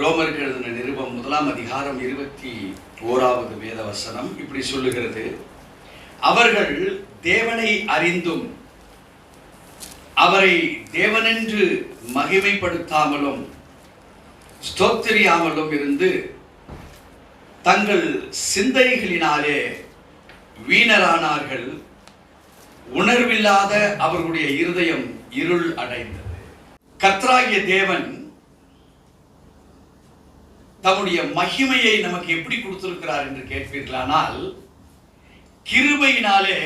ரோமருக்கு எழுதின நிருபம் முதலாம் அதிகாரம் இருபத்தி ஓராவது வேத வசனம் இப்படி சொல்லுகிறது. அவர்கள் தேவனை அறிந்தும் அவரை தேவனென்று மகிமைப்படுத்தாமலும் ஸ்தோத்திரியாமலும் இருந்து தங்கள் சிந்தனைகளினாலே வீணரானார்கள். உணர்வில்லாத அவர்களுடைய இருதயம் இருள் அடைந்தது. கத்ராகிய தேவன் தம்முடைய மகிமையை நமக்கு எப்படி கொடுத்திருக்கிறார் என்று கேட்பீர்களானால் கிருபையினாலே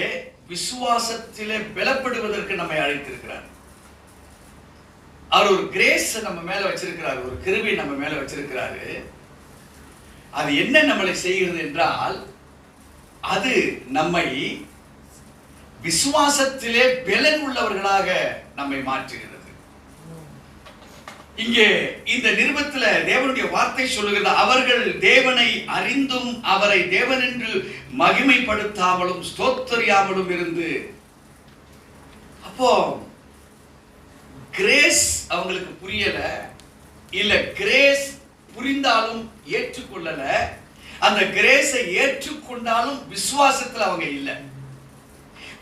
விசுவாசத்திலே பலப்படுவதற்கு நம்மை அழைத்திருக்கிறார். அவர் ஒரு கிரேஸ் நம்ம மேல வச்சிருக்கிறார் ஒரு கிருபை நம்ம மேல வச்சிருக்கிறாரு. அது என்ன நம்மளை செய்கிறது என்றால் அது நம்மை விசுவாசத்திலே பலன் உள்ளவர்களாக நம்மை மாற்றுகிறது. இங்கே இந்த நிருபத்துல தேவனுடைய வார்த்தை சொல்லுகிறது அவர்கள் தேவனை அறிந்தும் அவரை தேவன் என்று மகிமைப்படுத்தாமலும் ஸ்தோத்தரியாமலும் இருந்து. அப்போ கிரேஸ் அவங்களுக்கு புரியல இல்ல கிரேஸ் புரிந்தாலும் ஏற்றுக்கொள்ளல அந்த கிரேஸை ஏற்றுக்கொண்டாலும் விசுவாசத்துல அவங்க இல்லை.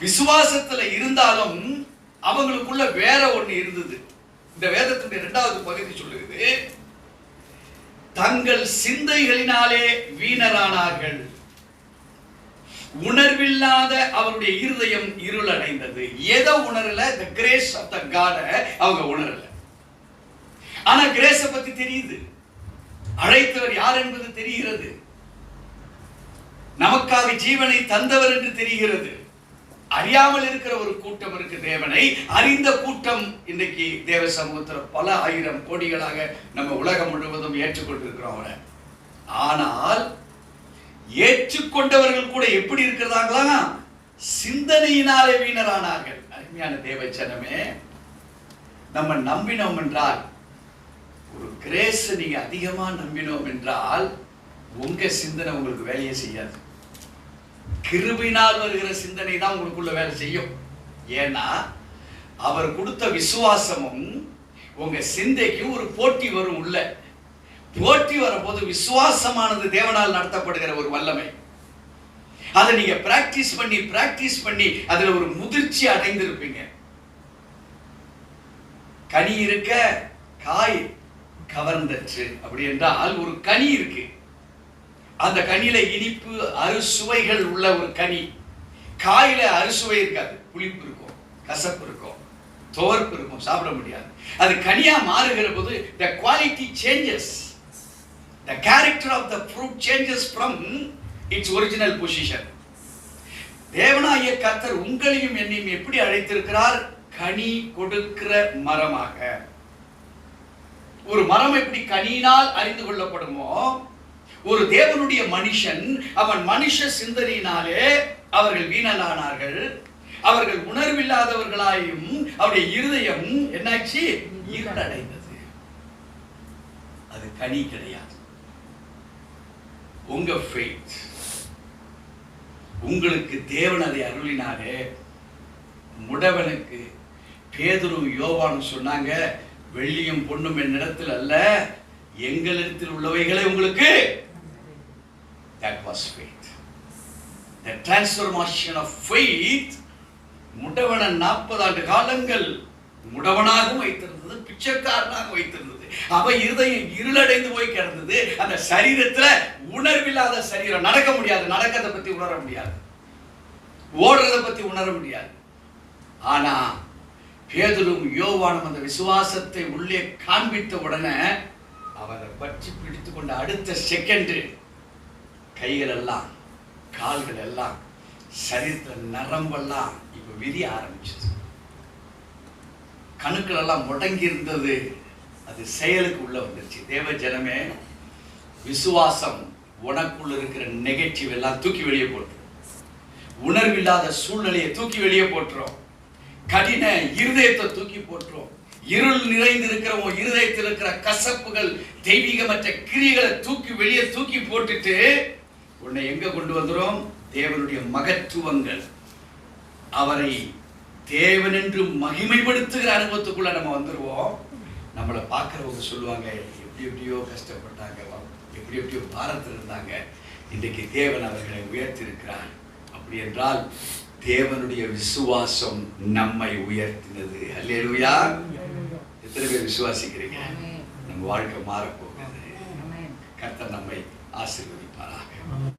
விசுவாசத்துல இருந்தாலும் அவங்களுக்குள்ள வேற ஒண்ணு இருந்தது. இந்த வேதத்துடைய இரண்டாவது பகுதி சொல்லுகிறது தங்கள் சிந்தைகளினாலே வீணரானார்கள். உணர்வில்லாத அவருடைய இருதயம் இருளடைந்தது. எதை உணரல த கிரேஸ் ஆஃப் த காட அவங்க உணரல. ஆனா கிரேஸ பத்தி தெரியுது. அழைத்தவர் யார் என்பது தெரிகிறது. நமக்காக ஜீவனை தந்தவர் என்று தெரிகிறது. அறியாமல் இருக்கிற ஒரு கூட்டம் இருக்கு தேவனை. அறிந்த கூட்டம் இன்னைக்கு தேவ சமூகத்தில் பல ஆயிரம் கோடிகளாக நம்ம உலகம் முழுவதும் ஏற்றுக்கொண்டிருக்கிறோம் அவரை ஆனால் ஏற்றுக்கொண்டவர்கள் கூட எப்படி இருக்கிறாங்களா சிந்தனையினாலே வீணரானார்கள். அருமையான தேவச்சனமே நம்ம நம்பினோம் என்றால் ஒரு கிரேஸ் நீங்க அதிகமா நம்பினோம் என்றால் உங்க சிந்தனை உங்களுக்கு வேலையை செய்யாது. கிருபினால் வருகிற சிந்தனை தான் உங்களுக்குள்ள வேலை செய்யும். ஏன்னா அவர் கொடுத்த விசுவாசமும் உங்க சிந்தைக்கு ஒரு போட்டி வரும் உள்ள. போட்டி வரும்போது விசுவாசமானது தேவனால் நடத்தப்படுகிற ஒரு வல்லமை. அதை நீங்க பிராக்டிஸ் பண்ணி பிராக்டிஸ் பண்ணி அதுல ஒரு முதிர்ச்சி அடைந்திருப்பீங்க. கனி இருக்க காய் கவர்ந்தச்சு அப்படி என்றால் ஒரு கனி இருக்கு. அந்த கனியில இனிப்பு அறுசுவைகள் உள்ள ஒரு கனி. காயில அறுசுவை இருக்காது. புளிப்பு இருக்கும் கசப்பு இருக்கும் துவர்ப்பு இருக்கும் சாப்பிட முடியாது. அது கனியா மாறுகிற போது the quality changes the character of the fruit changes from its original position தேவனாய கர்த்தர் உங்களையும் என்னையும் எப்படி அழைத்திருக்கிறார்? கனி கொடுக்கிற மரமாக. ஒரு மரம் எப்படி கனியினால் அறிந்து கொள்ளப்படுமோ ஒரு தேவனுடைய மனுஷன் அவன் மனுஷ சிந்தனையினாலே அவர்கள் வீணலானார்கள் அவர்கள் உணர்வில்லாதவர்களாயும் அவருடைய இருதயம் என்னாச்சு? இருளடைந்தது அது கனி கிடையாது. உங்க ஃபெய்த் உங்களுக்கு தேவன் அதை அருளினாலே முடவனுக்கு பேதுரு யோவான்னு சொன்னாங்க வெள்ளியும் பொண்ணும் என்னிடத்தில் அல்ல எங்களிடத்தில் உள்ளவைகளை உங்களுக்கு. That was faith. The transformation of faith முடவன நாற்பது ஆண்டு காலங்கள் முடவனாகவும் வைத்திருந்தது பிச்சைக்காரனாக வைத்திருந்தது. அவ இருதயம் இருளடைந்து போய் கிடந்தது. அந்த சரீரத்துல உணர்வில்லாத சரீரம். நடக்க முடியாது. நடக்கிறத பத்தி உணர முடியாது. ஓடுறத பத்தி உணர முடியாது. ஆனா பேதலும் யோவானும் அந்த விசுவாசத்தை உள்ளே காண்பித்த உடனே அவரை பற்றி பிடித்து கொண்ட அடுத்த செகண்ட் கைகள் எல்லாம் கால்கள் எல்லாம் சரீரத்தில் நரம்பெல்லாம் இப்போ விரிய ஆரம்பிச்சது. கணுக்கள் எல்லாம் முடங்கி இருந்தது அது செயலுக்கு உள்ள வந்துருச்சு. தேவ ஜனமே விசுவாசம் உனக்குள்ள இருக்கிற நெகட்டிவ் எல்லாம் தூக்கி வெளியே போட்டுரும். உணர்வில்லாத சூழ்நிலையை தூக்கி வெளியே போட்டுரும். கடின இருதயத்தை தூக்கி போட்டுரும். இருள் நிறைந்து இருக்கிற உன் இருதயத்தில் இருக்கிற கசப்புகள் தெய்வீகமற்ற கிரியைகளை தூக்கி வெளியே தூக்கி போட்டுட்டு உன்னை எங்க கொண்டு வந்துரும் தேவனுடைய மகத்துவங்கள். அவரை தேவன் என்று மகிமைப்படுத்துகிற அனுபவத்துக்குள்ள நம்ம வந்துருவோம். நம்மளை பார்க்கறவங்க சொல்லுவாங்க எப்படி எப்படியோ கஷ்டப்பட்டாங்க எப்படி எப்படியோ பாரத்தில் இருந்தாங்க. இன்றைக்கு தேவன் அவர்களை உயர்த்தியிருக்கிறார். அப்படி என்றால் தேவனுடைய விசுவாசம் நம்மை உயர்த்தினது. அல்லேலூயா. எத்தனை பேர் விசுவாசிக்கிறீங்க? நம்ம வாழ்க்கை மாறப்போகிறது கர்த்தர் நம்மை ஆசீர்வதிப்பாராக Um,